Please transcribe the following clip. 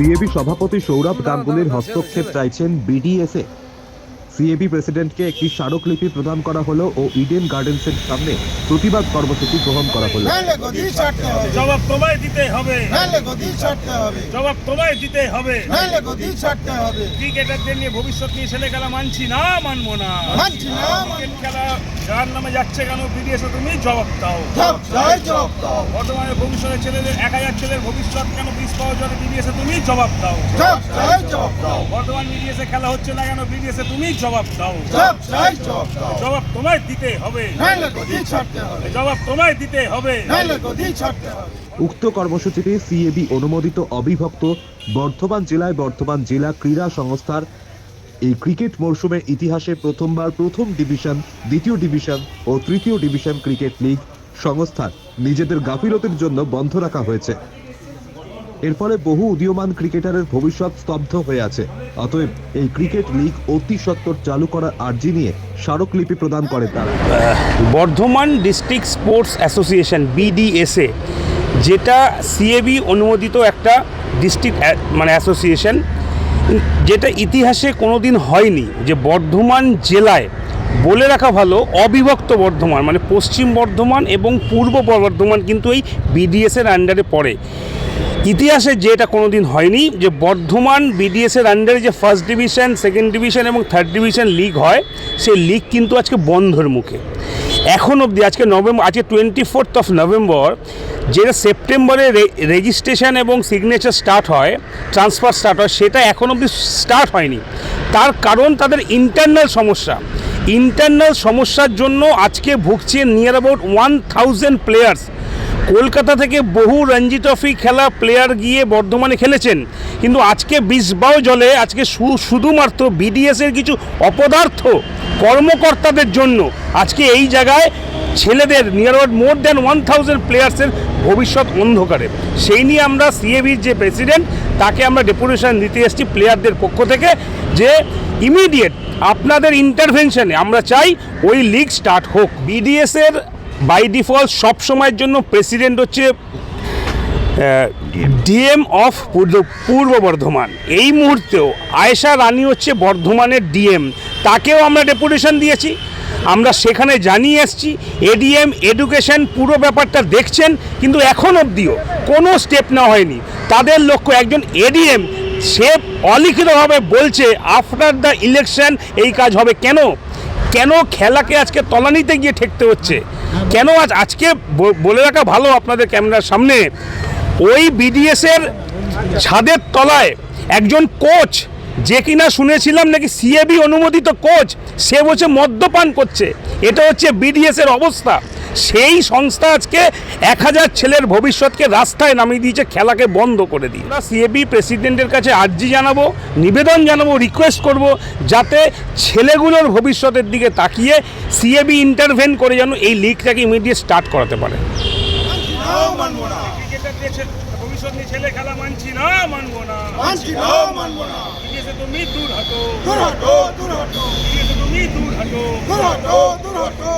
CAB সভাপতি সৌরভ গাঙ্গুলির হস্তক্ষেপ চাইছেন বিডিএসএ। সিএবি প্রেসিডেন্টকে একটি স্মারকলিপি প্রদান করা হলো ও ইডেন গার্ডেন্সের সামনে প্রতিবাদ কর্মসূচি গ্রহণ করা হলো। জবাব তোমায় দিতে হবে। জবাব তোমায় দিতে হবে। নাহলে হবে। ক্রিকেটারদের নিয়ে ভবিষ্যৎ নিয়ে ছেলে খেলা মানছি না মানবো না। মানছি না, মানবো ক্রিকেট খেলা যার নামে যাচ্ছে কেন বিদেশে তুমি? জবাব দাও। জব জয় জব দাও। বর্তমানে ভবিষ্যতে ছেলেদের এক হাজার ছেলের ভবিষ্যৎ কেন পাওয়া যাবে বিদেশে তুমি? জবাব দাও। জব জয় জব দাও। বর্তমান বিদেশে খেলা হচ্ছে না কেন বিদেশে তুমি? জবাব দাও। জব জয় জব দাও। জবাব তোমায় দিতে হবে। জবাব তোমায় দিতে হবে। উক্ত কর্মসূচিতে সিএবি অনুমোদিত অবিভক্ত বর্ধমান জেলায় বর্ধমান জেলা ক্রীড়া সংস্থার এই ক্রিকেট মরশুমের ইতিহাসে প্রথমবার প্রথম ডিভিশন, দ্বিতীয় ডিভিশন ও তৃতীয় ডিভিশন ক্রিকেট লিগ সংস্থার নিজেদের গাফিলতির জন্য বন্ধ রাখা হয়েছে। এর ফলে বহু উদীয়মান ক্রিকেটারের ভবিষ্যৎ স্তব্ধ হয়ে আছে। অতএব এই ক্রিকেট লিগ অতি সত্বর চালু করার আর্জি নিয়ে স্মারকলিপি প্রদান করে তারা। Bardhaman district sports association, BDSA, যেটা সিএবি অনুমোদিত একটা ডিস্ট্রিক্ট মানে অ্যাসোসিয়েশন যেটা ইতিহাসে কোনোদিন হয়নি যে বর্ধমান জেলায় বলে রাখা ভালো অবিভক্ত বর্ধমান মানে পশ্চিম বর্ধমান এবং পূর্ব বর্ধমান কিন্তু এই বিডিএসের আন্ডারে পড়ে। ইতিহাসে যে এটা কোনোদিন হয়নি যে বর্ধমান বিডিএসের আন্ডারে যে ফার্স্ট ডিভিশন সেকেন্ড ডিভিশন এবং থার্ড ডিভিশন লিগ হয়, সেই লিগ কিন্তু আজকে বন্ধর মুখে। এখন অবধি, আজকে নভেম্বর, আজকে টোয়েন্টি ফোর্থ অফ নভেম্বর যেটা সেপ্টেম্বরে রেজিস্ট্রেশন এবং সিগনেচার স্টার্ট হয় ট্রান্সফার স্টার্ট হয়, সেটা এখন অবধি স্টার্ট হয়নি। তার কারণ তাদের ইন্টারনাল সমস্যা। ইন্টারনাল সমস্যার জন্য আজকে ভুগছে near about one thousand players Kolkata থেকে বহু রঞ্জি ট্রফি খেলা প্লেয়ার গিয়ে বর্ধমানে খেলেছেন। কিন্তু আজকে বিষবাও জলে, আজকে শুধুমাত্র বিডিএসের কিছু অপদার্থ কর্মকর্তাদের জন্য আজকে এই জায়গায় ছেলেদের near about more than one thousand প্লেয়ার্সের ভবিষ্যৎ অন্ধকারে। সেই নিয়ে আমরা সিএবির যে প্রেসিডেন্ট তাকে আমরা ডেপুটেশন দিতে এসেছি প্লেয়ারদের পক্ষ থেকে যে ইমিডিয়েট আপনাদের ইন্টারভেনশনে আমরা চাই ওই লিগ স্টার্ট হোক। বিডিএসের বাই ডিফল্ট সব সময়ের জন্য প্রেসিডেন্ট হচ্ছে ডিএম অফ পূর্ব পূর্ব বর্ধমান। এই মুহূর্তেও আয়েশা রানী হচ্ছে বর্ধমানের ডিএম তাকেও আমরা ডেপুটেশন দিয়েছি। আমরা সেখানে জানিয়ে এসেছি এডিএম এডুকেশন পুরো ব্যাপারটা দেখছেন, কিন্তু এখন অবধিও কোনো স্টেপ নেওয়া হয়নি। তাদের লক্ষ্য একজন এডিএম সে অলিখিতভাবে বলছে আফটার দ্য ইলেকশন এই কাজ হবে। কেন? কেন খেলাকে আজকে তলানিতে গিয়ে ঠেকতে হচ্ছে? কেন আজ, আজকে বলে রাখা ভালো আপনাদের ক্যামেরার সামনে? ওই বিডিএসের ছাদের তলায় একজন কোচ যে কিনা শুনেছিলাম নাকি সিএবি অনুমোদিত কোচ সে বসে মদ্যপান করছে। এটা হচ্ছে বিডিএসের অবস্থা। সেই সংস্থা আজকে এক হাজার ছেলের ভবিষ্যৎকে রাস্তায় নামিয়ে দিয়েছে খেলাকে বন্ধ করে দিয়ে। আমরা সিএবি প্রেসিডেন্টের কাছে আর্জি জানাব নিবেদন জানাব রিকোয়েস্ট করব যাতে ছেলেগুলোর ভবিষ্যতের দিকে তাকিয়ে সিএবি ইন্টারভেন করে যেন এই লিগটাকে ইমিডিয়েট স্টার্ট করাতে পারে। মানবো না। ভবিষ্যৎ নিয়ে ছেলে খেলা মানছি না মানবো না। মানছি না মানবো না। বিদেশে তুমি দূর হটো। দূর হটো দূর হটো। তুমি দূর হটো। দূর হটো দূর হটো।